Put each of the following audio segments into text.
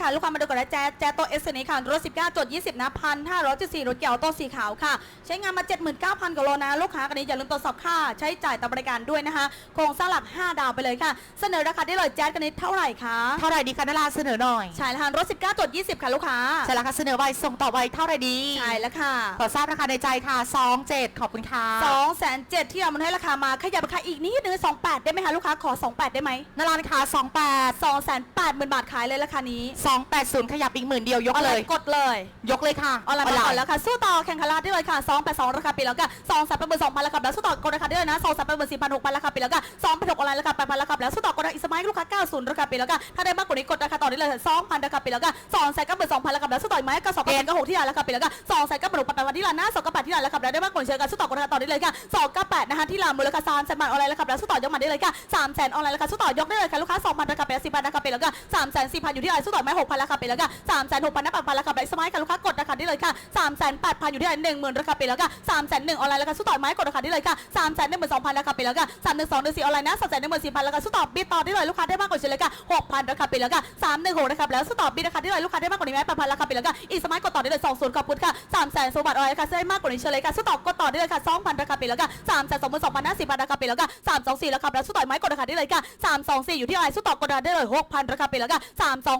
ค่ะลูกค้ามาดูก่อนนะแจ๊สแจ๊สโตเอสนี้ค่ะรถ 19จด20 นะพันห้าร้อยจุดสี่รถเกี่ยวโตสีขาวค่ะ ใช้งานมา 79,000กว่าโลนะ ลูกค้ากันนี้อย่าลืมตรวจสอบค่า ใช้จ่ายต่อบริการด้วยนะคะ โครงสร้างหลัก 5 ดาวไปเลยค่ะ เสนอราคาได้เลยแจ๊สกันนี้เท่าไหร่คะเท่าไหร่ดีคะนาราเสนอหน่อย ใช่แล้วค่ะรถ 19จด20 ค่ะลูกค้า ใช่แล้วค่ะเสนอไว้ส่งต่อไว้เท่าไหร่ดี ใช่แล้วค่ะ ขอทราบราคาในใจค่ะ 2 7 ขอบคุณค่ะ2 7 0 0 0ที่เรามันให้ราคามาขยับราคาอีกนิดนึง28 ได้ไหมคะลูกค้าขอ 28 ได้ไหมนาราค่ะ28 2 8 0 0 0 0บาทขายเลยราคานี้280 ขยับอีกหมื่นเดียวยกออนไลเลยน์กดเลย ยกเลยค่ะออนไลน์มาก่อนแล้วค่ะ สู้ต่อแข่งขันลาได้เลยค่ะ2 8 2ราคาปีแล้วก็2 3 8 2 0 0 0ราคาแล้วสู้ต่อกดราคาได้เลยนะ2 3 8 4 6 0 0ราคาปีแล้วก็2 8 6ออนไลน์ราคา8,000ราคาแล้วสู้ต่อกดราคาอีสมัยลูกค้า90ราคาปีแล้วก็ถ้าได้มากกว่านี้กดราคาต่อได้เลย2,000ราคาปีแล้วก็2 3 9 2,000ราคาแล้วสู้ต่ออีกไหมก็2 9 6ที่ร้านราคาปีแล้วก็2 3 9 6 8 8 ที่ร้านหน้า2 9 8ที่ร้านราคาแล้วได้มากกว่าเชิญกันสู้ต่อกดราคาต่อได้เลยค่ะ2 9 8นะคะที่ร้านมูลค่า3แสนบาทออนไลน์ราคาแล้วสู้ต่อยกมาได้เลยค่ะ3แสนออนไลน์ราคาสู้ต่อยกได้เลยค่ะลูกค้า2,000ราคาปีแล้ว10,000ราคาปีแล้วก็3แสน4,000อยู่ที่ร้านสู้ต่อไม่หม6,000ราคาปีแล้วก็3แสน6,000นับ8,000ราคาปีสมัยค่ะลูกค้ากดราคาได้เลยค่ะ3แสน8,000อยู่ที่ร้าน10,000ราคาปีแล้วก็3แสน1ออนไลน์ราคาสู้ต่อไหมกดราคาได้เลยค่ะ3แสนหนึ่งหมื่นสองพันราคาปีแล้วก็3 1 2 1 4องหนึ่งสี่ออนไลน์นะ3แสน14,000ราคาสู้ต่อบิดต่อได้เลยลูกค้าได้มากกว่าเฉลี่ยค่ะ6,000ราคาปีแล้วก็316ราคาแล้วสู้ต่อบิดราคาได้เลยลูกค้าได้มากกว่านี้ไหม8,000ราคาปีแล้วก็อีสมัยกดต่อได้เลย20ขอบคุณค่ะ3แสนสมบัติออนไลน์ราคาได้มากกว่านี้เฉลยค่ะสู้ต่อกดต่อได้เลยค่ะ2,000ราคาปีแล้วก็3แสน22,000นะ10,000ราคาปีแล้วก็324ราคาแล้วสู้ต่อไม้กดราคาได้เลยค่ะ324อยู่ที่อะไรสู้ต่อกดราคาได้เลย6,000ราคาปีแล้วก็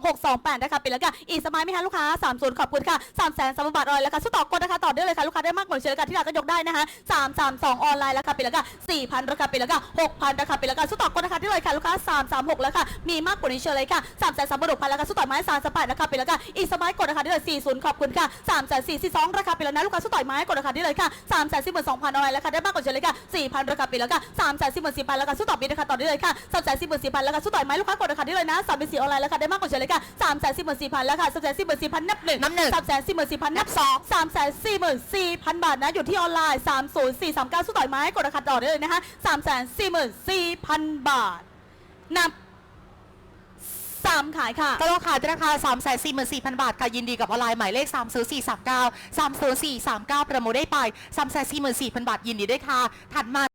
32628ราคาปีแล้วก็อีสมัยไม่คะลูกค้า30ขอบคุณค่ะ3แสนสามบัติออนไลน์ราคาสู้ต่อกดราคาต่อได้เลยค่ะลูกค้าได้มากกว่านี้เฉลี่ยค่ะที่ร้านก็ยกได้นะคะ332ออนไลน์ราคาปีแล้วก็4,000ราคาปีแล้วก็6,000ราคาปีแล้วก็สู้ต่อกดราคาได้เลยค่ะลูกค้า336แล้วค่ะมีมากกว่านี้เฉลี่ยค่ะ3แสน36,000ราคาสู้ต่อไหม38ราคาปีแล้วก็อีสมัยกดราคาได้เลย40ขอบคุณค่ะ3แสน442ราคาปีแล้วนะลูกค้าสู้ต่อไหมกดราคาได้เลยค่ะ3แสน42,000ออนไลน์ราคาได้มากกว่าเฉลี่ยค่ะ4,000ราคาปีแล้วก็3แสน44,000ราคาสู้ต่อปีราคาต่อได้เลยค่ะ3แสน44,000ราคาสู้ต่อไหมลูกค้ากดราคาได้เลยนะ3เป็น4ออนไลน์ราคาได้มากกว่าเฉลี่ยค่ะ3แสน44,000ราคา3แสน44,000นับหนึ่งนับหนึ่งสามแสนสี่หมื่นสี่พันนับสองสามแสนสี่หมื่นสี่พันบาทนะอยู่ที่ออนไลน์สามศูนย์สี่สามเก้าสู้ต่อยไม้กดราคาต่อได้เลยนะคะสามแสนสี่หมื่นสี่พันบาทนับสามขายค่ะก็ราคาจะราคา 3 4 4 0 0 0 บาท ค่ะ ยินดีกับออนไลน์หมายเลข 3 0 4 3 9 3 0 4 3 9 ประมูลได้ไป 3 4 4 0 0 0 บาท ยินดีด้วยค่ะ ถัดมา